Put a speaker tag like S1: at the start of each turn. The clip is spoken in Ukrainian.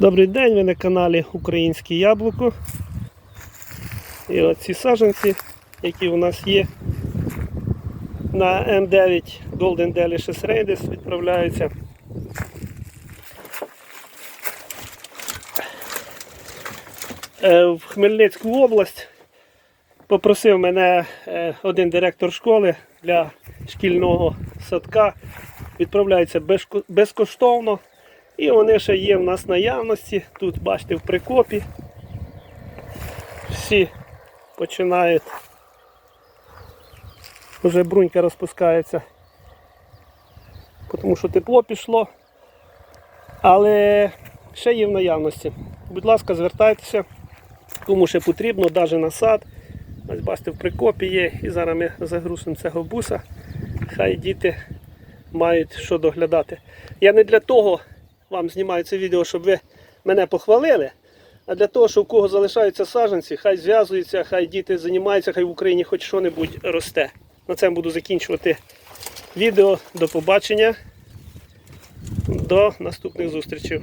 S1: Добрий день, ви на каналі Українське Яблуко. І оці саджанці, які у нас є на М9 Golden Delicious Raiders відправляються. Е, В Хмельницьку область попросив мене е, один директор школи для шкільного садка. Відправляються безкоштовно. І вони ще є в нас наявності. Тут, бачите, в прикопі. Всі починають. Вже брунька розпускається. Тому що тепло пішло. Але ще є в наявності. Будь ласка, звертайтеся, кому ще потрібно, навіть на сад. Ось бачите, в прикопі є. І зараз ми загрузимо цього буса. Хай діти мають що доглядати. Я не для того вам знімаю це відео, щоб ви мене похвалили, а для того, що у кого залишаються саджанці, хай зв'язуються, хай діти займаються, хай в Україні хоч що-небудь росте. На цьому буду закінчувати відео. До побачення. До наступних зустрічей.